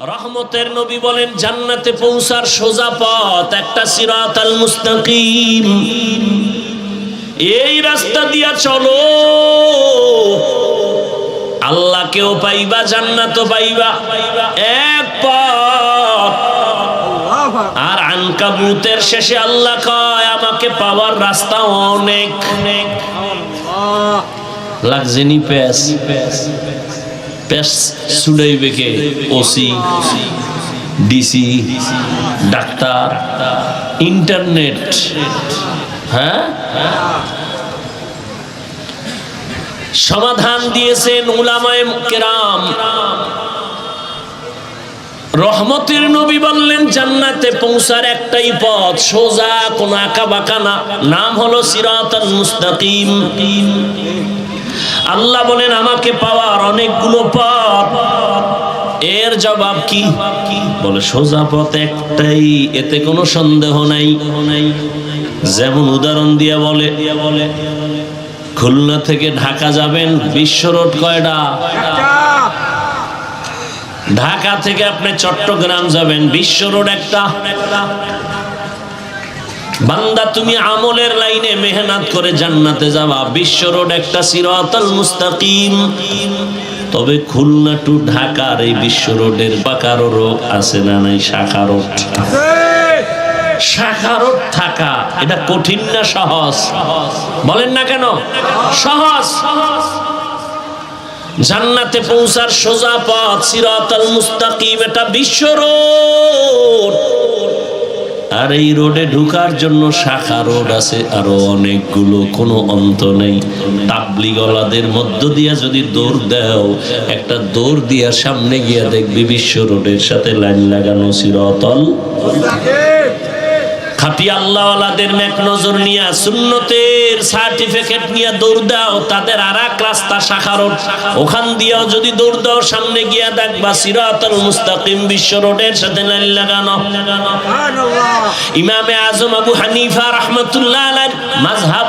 রহমতের নবী বলেন জান্নাতে পৌঁছার সোজা পথ একটা সিরাত আল মুস্তাকিম। এই রাস্তা দিয়া চলো। আল্লাহকেও পাইবা জান্নাতও পাইবা। এক পথ। আর আনকাবুতের শেষে আল্লাহ কয় আমাকে পাওয়ার রাস্তা অনেক। অনেক। লাগজেনি প্যাস প্যাস। সুডাইবে কে ওসি, ডিসি, ডাক্তার, ইন্টারনেট হ্যাঁ? সমাধান দিয়েছেন উলামায়ে কেরাম। রহমতের নবী বললেন, জান্নাতে পৌঁছার একটাই পথ, সোজা কোন আঁকা বাঁকা না। নাম হলো সিরাতাল মুস্তাকিম। আল্লাহ বলেন, আমাকে পাওয়ার অনেকগুলো পথ। এর জবাব কি? বলে, সোজা পথ একটাই, এতে কোনো সন্দেহ নাই। যেমন উদাহরণ দিয়া বলে, খুলনা থেকে ঢাকা যাবেন, বিশ্ব রোড কয়টা? ঢাকা থেকে আপনি চট্টগ্রাম যাবেন, বিশ্ব রোড একটা। বান্দা, তুমি আমলের লাইনে মেহনত করে জান্নাতে যাবা। বিশ্ব রোড একটা সিরাতাল মুস্তাকিম। তবে খুলনা টু ঢাকার এই বিশ্ব রোডের বাকারও রোগ আছে না নাই? শাখা রোড থাকা, এটা কঠিন না সহজ? বলেন না কেন? সহজ। জান্নাতে পৌঁছার সোজা পথ সিরাতাল মুস্তাকিম, এটা বিশ্ব রোড। আর এই রোডে ঢুকার জন্য শাখা রোড আছে, আরও অনেকগুলো, কোনো অন্ত নেই। তাবলিগলাদের মধ্য দিয়া যদি দৌড় দেও, একটা দৌড় দিয়া সামনে গিয়া দেখবি বিশ্ব রোডের সাথে লাইন লাগানো সিরতল। খাটি আল্লাহওয়ালাদের নেক নজর নিয়া সুন্নতের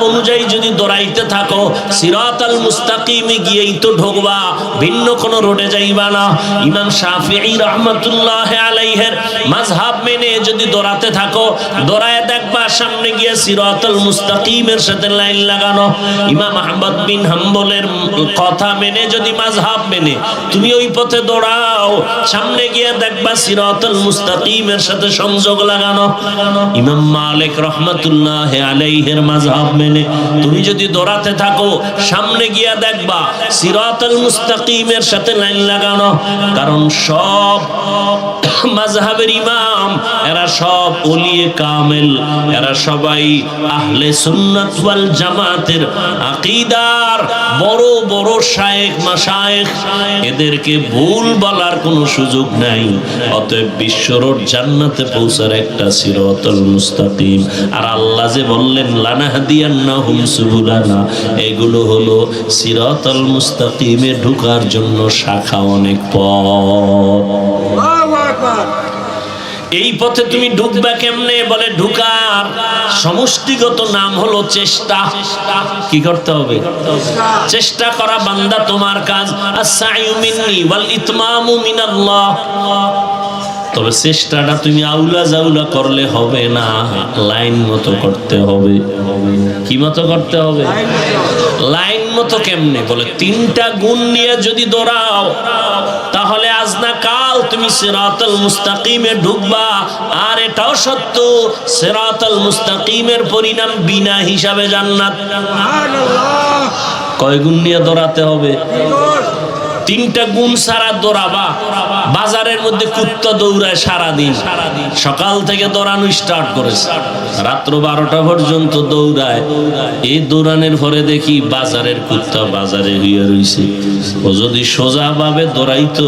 অনুযায়ী যদি দৌড়াইতে থাকো, সিরাতাল মুস্তাকিমে গিয়েই তো ঢোকবা, ভিন্ন কোন রোডে যাইবা না। ইমাম শাফিঈ রহমতুল্লাহ আলাইহির মাযহাব মেনে যদি দৌড়াতে থাকো দৌড়ায় দেখবা, সামনে গিয়ে সিরাতাল মুস্তাকিমের সাথে লাইন লাগানো। ইমাম আহমদ বিন হাম্বলের কথা মেনে, যদি মাযহাব মেনে, তুমি ওই পথে দৌড়াও। সামনে গিয়ে দেখবা সিরাতাল মুস্তাকিমের সাথে সংযোগ লাগানো। ইমাম মালিক রহমতুল্লাহ আলাইহির মাযহাব মেনে, তুমি যদি দৌড়াতে থাকো, সামনে গিয়া দেখবা সিরাতাল মুস্তাকিমের সাথে লাইন লাগানো। কারণ সব মাযহাবের ইমাম, এরা সব ওলিয়ে কামেল এরা সবাই আহলে সুন্নাত ওয়াল জামাতের আকীদার বড় বড় শায়েখ মাশায়েখ। এদেরকে ভুল বলার কোনো সুযোগ নাই। অতএব বিশ্ব রোড জান্নাতে পৌঁছার একটা সিরাতাল মুস্তাকিম। আর আল্লাহ যে বললেন, লানাহদিয়ান্নাহুম সুবুলানা। এগুলো হলো সিরাতাল মুস্তাকিমে ঢোকার জন্য শাখা অনেক পথ। এই পথে তুমি ঢুকবে কেমনে? বলে ঢুকার সমষ্টিগত নাম হলো চেষ্টা। কি করতে হবে? চেষ্টা করা বান্দা তোমার কাজ। তবে চেষ্টাটা তুমি আউলা জাউলা করলে হবে না। লাইন মতো করতে হবে। কি মতো করতে হবে? লাইন মতো কেমনে? বলে তিনটা গুণ নিয়ে যদি দৌড়াও, তাহলে আজ না তুমি সেরাতল মুস্তাকিমে ঢুকবা। আর এটাও সত্য সেরাতল মুস্তাকিমের পরিণাম বিনা হিসাবে জান্নাত। কয় গুণ নিয়ে দৌড়াতে হবে? তিনটা গুণ সারা দৌড়াবা। বাজারের মধ্যে কুত্তা দৌড়ায় সারাদিন। সকাল থেকে দৌড়ানো স্টার্ট করেছে। রাত্র বারোটা পর্যন্ত দৌড়ায়। এই দৌড়ানোর পরে দেখি বাজারের কুত্তা বাজারে হইয়া রইছে। ও যদি সোজা ভাবে দৌড়াইতো,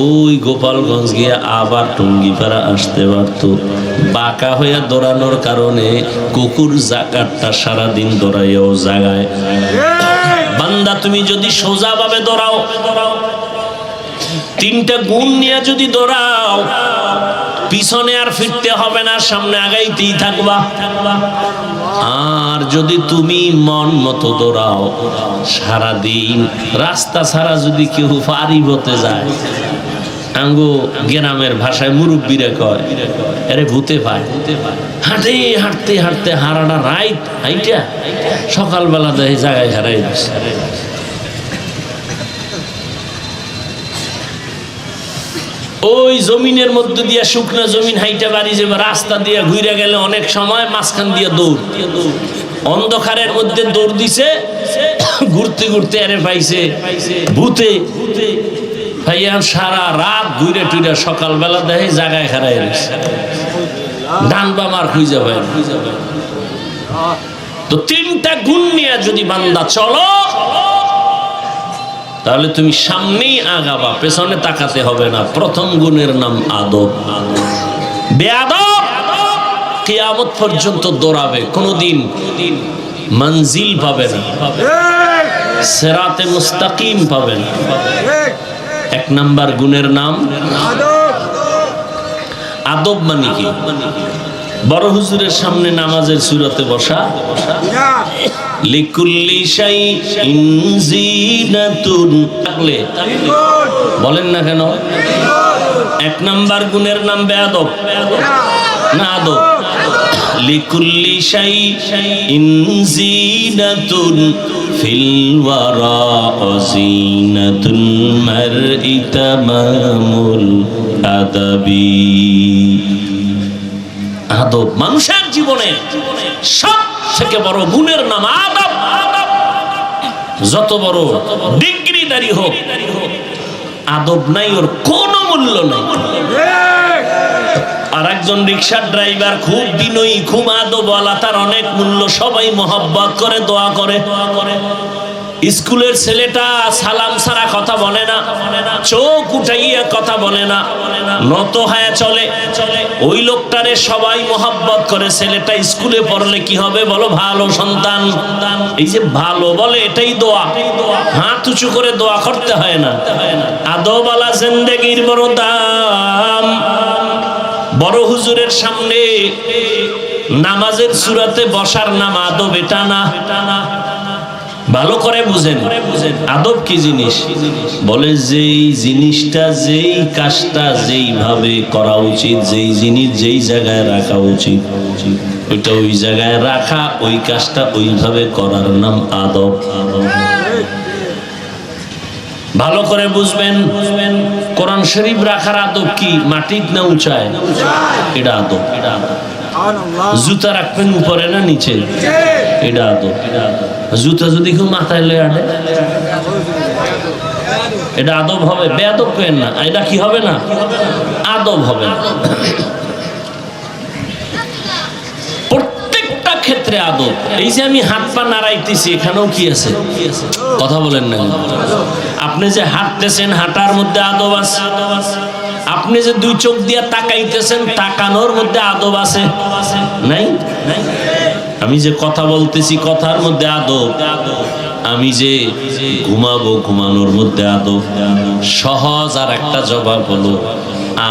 ওই গোপালগঞ্জ গিয়ে আবার টঙ্গি টঙ্গিপাড়া আসতে পারতো। বাঁকা হইয়া দৌড়ানোর কারণে কুকুর জাকারটা সারাদিন দৌড়াইয়াও জাগায়। বান্দা, তুমি যদি সোজা ভাবে দৌড়াও, তিনটা গুণ নিয়ে যদি দৌড়াও, পিছনে আর ফিরতে হবে না, সামনে আগাইতেই থাকবা। আর যদি তুমি মন মতো দৌড়াও, সারাদিন রাস্তা ছাড়া যদি কেউ পারি বতে যায় আঙ্গু গ্রামের ভাষায় মুরব্বীরা কয় আরে ভূতে পায় হাঁটে হাঁটতে হাঁটতে হারাটা রাইট হাইটা? সকালবেলা দেয় জায়গায় হারাই ওই জমিনের মধ্যে দিয়া শুকনা জমিন হাইটা বাড়ি যাবে রাস্তা দিয়া ঘুরে গেলে অনেক সময় মাঝখান দিয়া দৌড়। অন্ধকারের মধ্যে দৌড় দিছে, ঘুরতে ঘুরতে আরে পাইছে, ভূতে ভাইয়া সারা রাত ঘুরে টুরে সকালবেলা দেখে জায়গায় হারাই রয়েছে ডান বামার খুঁজে পায় তো তিনটা গুণ নিয়ে যদি বান্দা চলো তাহলে তুমি সামনেই আগাবা পেছনে তাকাতে হবে না। প্রথম গুণের নাম আদব। বেয়াদব কিয়ামত পর্যন্ত দৌড়াবে কোনোদিন মঞ্জিল পাবে না। সেরাতে মুস্তাকিম পাবে না। এক নাম্বার গুণের নাম? আদব মানে কি? বড় হুজুরের সামনে নামাজের সুরাতে বসা? লিকুল্লি শাই থাকলে? বলেন না কেন? এক নাম্বার গুণের নাম বেয়াদব না আদব। লিকুল্লি শাই ইনজিনাতুন ফিল ওয়ারা জিনাতুল মারই তামামুল আদাবি। আদব মানুষের জীবনে সব থেকে বড় গুণের নাম আদব। যত বড় ডিগ্রিদারি হোক, আদব নাই, ওর কোনো মূল্য নাই। আর একজন রিক্সার ড্রাইভার খুব বিনয়ী, খুব আদবওয়ালা, তার অনেক মূল্য, সবাই মহব্বত করে, দোয়া করে। স্কুলের ছেলেটা সালাম সারা কথা বলে না, চোখ উঠাইয়া কথা বলে না, নত হয়ে চলে। ওই লোকটারে সবাই মহাব্বত করে, ছেলেটা স্কুলে পড়লে কি হবে বলো? ভালো সন্তান। এই যে ভালো বলে, এটাই দোয়া। হাত উঁচু করে দোয়া করতে হয় না। আদবালা জিন্দেগির বড় দাম। বড় হুজুরের সামনে নামাজের সুরাতে বসার নাম আদব এটা না? ভালো করে বুঝেন। আদব কি জিনিস? বলে যেই জিনিসটা, যেই কাজটা, যেইভাবে করা উচিত, যেই জিনিস যেই জায়গায় রাখা উচিত, ওইটা ওই জায়গায় রাখা, ওই কাজটা ওইভাবে করার নাম আদব। ভালো করে বুঝবেন, কোরআন শরীফ রাখার আদব কি? মাটির না উঁচায়? এটা আদব। এটা আদব জুতা রাখবেন উপরে না নিচে? এটা আদব। জুতা যদি কেউ মাথায় লয়ে আটে এটা আদব হবে। বেয়াদব কেন না? এটা কি হবে না? আদব হবে না। ক্ষেত্রে আদব। এই যে আমি হাত পা নাড়াইতেছি, এখানেও কি আছে? কথা বলেন না। আপনি যে হাঁটতেছেন, হাঁটার মধ্যে আদব আছে। আপনি যে দুই চোখ দিয়ে তাকাইতেছেন, তাকানোর মধ্যে আদব আছে? নাই? আমি যে কথা বলতেছি, কথার মধ্যে আদব। আমি যে ঘুমাবো, ঘুমানোর মধ্যে আদব। সহজ আর একটা জবাব হলো,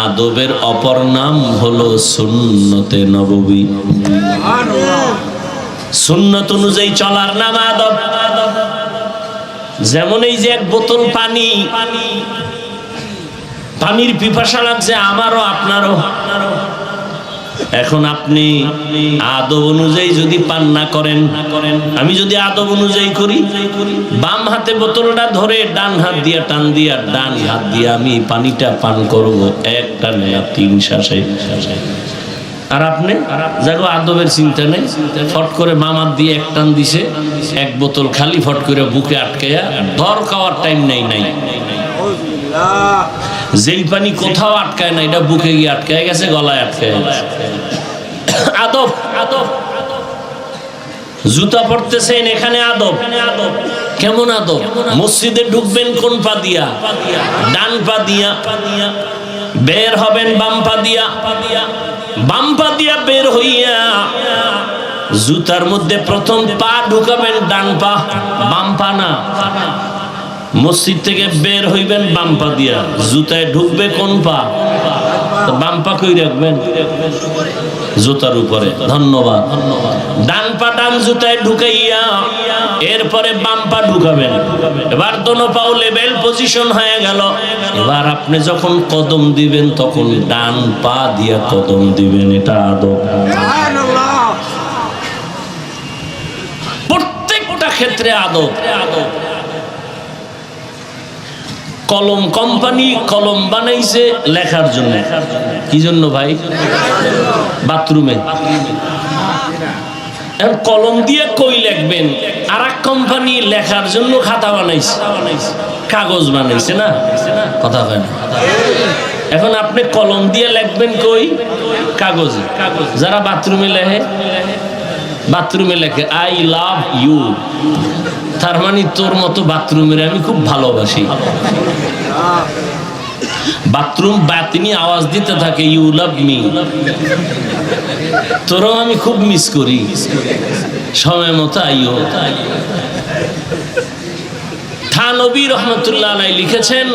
আদবের অপর নাম হলো সুন্নতে নববী। সুন্নত অনুযায়ী চলার নাম আদব। যেমন এই যে এক বোতল পানি, পানির পিপাসা লাগছে আমারও, আপনারও। এখন আপনি আদব অনুযায়ী যদি পান না করেন, আমি যদি আদব অনুযায়ী করি, বাম হাতে বোতলটা ধরে ডান হাত দিয়া টান দিয়া, ডান হাত দিয়ে আমি পানিটা পান করব, একটা নেয়া, তিন শ্বাসে। আর আপনি? যাগো আদবের চিন্তা নেই। ফট করে মামার দিয়ে এক টান দিছে। এক বোতল খালি ফট করে বুকে আটকাইয়া ধর খাওয়ার টাইম নেই নাই। যেই পানি কোথাও আটকায় না, এটা বুকে গিয়ে আটকায় গেছে, গলায় আটকায় আদব আদব। জুতা পড়তেছেন এখানে আদব। কেমন আদব? মসজিদে ঢুকবেন কোন পা দিয়া? ডান পা দিয়া। বের হবেন বাম পা দিয়া পা দিয়া। বের হইয়া জুতার মধ্যে প্রথম পা ঢুকাবেন, ডান পা, বাম্পা না। মসজিদ থেকে বের হইবেন বাম্পা দিয়া। জুতায় ঢুকবে কোন পা? বাম পা কই রাখবেন? জুতার উপরে। ধন্যবাদ। ডান পা ডান জুতায় ঢুকাইয়া এরপরে বাম পা ঢুকাবেন। এবার দোনো পাও লেভেল পজিশন হয়ে গেল। এবার আপনি যখন কদম দিবেন তখন ডান পা দিয়া কদম দিবেন। এটা আদব। প্রত্যেকটা ক্ষেত্রে আদব আদব। কলম কোম্পানি কলম বানাইছে লেখার জন্য। কি জন্য ভাই? বাথরুমে। কলম দিয়ে কই লেখবেন? আর এক কোম্পানি লেখার জন্য খাতা বানাইছে। কাগজ বানাইছে না? কথা হয় না। এখন আপনি কলম দিয়ে লেখবেন কই? কাগজে। যারা বাথরুমে লেখে বাথরুমে লেখে, আই লাভ ইউ। তার মানে তোর মতো বাথরুমের আমি খুব ভালোবাসি। বাথরুম বাতিনি, আওয়াজ দিতে থাকে ইউ লাভ মি তোরও আমি খুব মিস করি। সময় মতো আইও। থানবী রহমতুল্লাহ আলাই লিখেছেন,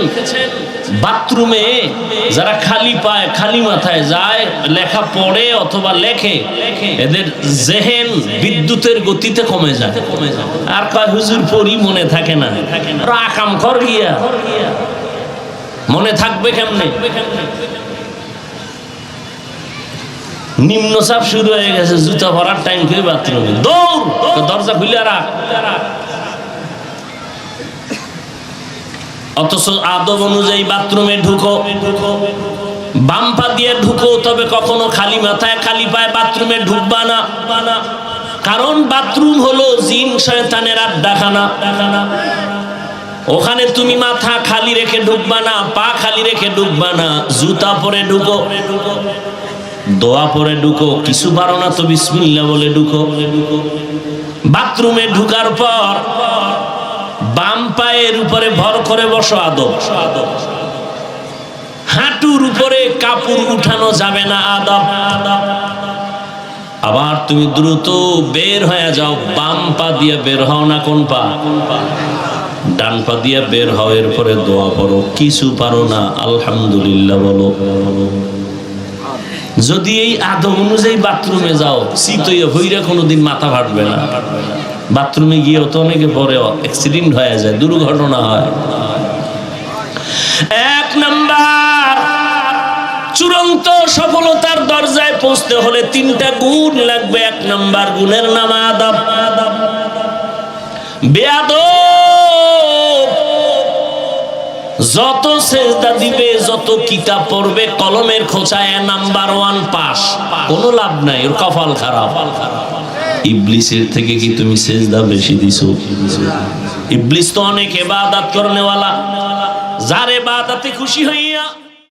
বাথরুমে যারা খালি পায়, খালি মাথায় যায়, লেখা পড়ে অথবা লেখে, এদের জেহেন বিদ্যুতের গতিতে কমে যায়। আর কয়, হুজুর, পড়ি, মনে থাকে না। আকাম কর গিয়া। মনে থাকবে কেমনে? নিম্ন চাপ শুরু হয়ে গেছে, জুতা ভরার টাইম কে বাথরুমে। দৌড়! দরজা খুলে রাখ। অথচ আদব অনুযায়ী বাথরুমে ঢুকো। বাম পা দিয়ে ঢুকো, তবে কখনো খালি মাথায়, খালি পায়ে বাথরুমে ঢুকবা না। কারণ বাথরুম হলো জিন, শয়তানের আড্ডাখানা। ওখানে তুমি মাথা খালি রেখে ঢুকবা না, পা খালি রেখে ঢুকবা না, জুতা পরে ঢুকো, দোয়া পরে ঢুকো, কিছু পারো না তো বিসমিল্লা বলে ঢুকো। বাথরুমে ঢুকার পর বাম পায়ের উপরে ভর করে বসো আদব। হাঁটুর উপরে কাপড় উঠানো যাবে না আদব। আবার তুমি দ্রুত বের হয়ে যাও, বাম পা দিয়ে বের হও না কোন পা? ডান পা দিয়ে বের হও, এরপরে দোয়া পড়ো। কিছু পারো না, আলহামদুলিল্লাহ বলো। যদি এই আদব অনুযায়ী বাথরুমে যাও শীতইয়া হইরা কোনোদিন মাথা ফাটবে না। বাথরুমে গিয়েও তো অনেকে পরে অ্যাক্সিডেন্ট হয়ে যায়, দুর্ঘটনা হয়। এক নাম্বার, চূড়ান্ত সফলতার দরজায় পৌঁছতে হলে তিনটা গুণ লাগবে। এক নাম্বার, গুণের নাম আদব। বেয়াদব। যত সেজদা দিবে, যত কিতাব পড়বে, কলমের খোঁচায় নাম্বার, ওয়ান পাস কোনো লাভ নাই, ওর কপাল খারাপ। ইবলিসের থেকে কি তুমি সেজদা বেশি দিছো? ইবলিস তো অনেক এবাদাত করনেওয়ালা। যার এবাদাতে খুশি হইয়া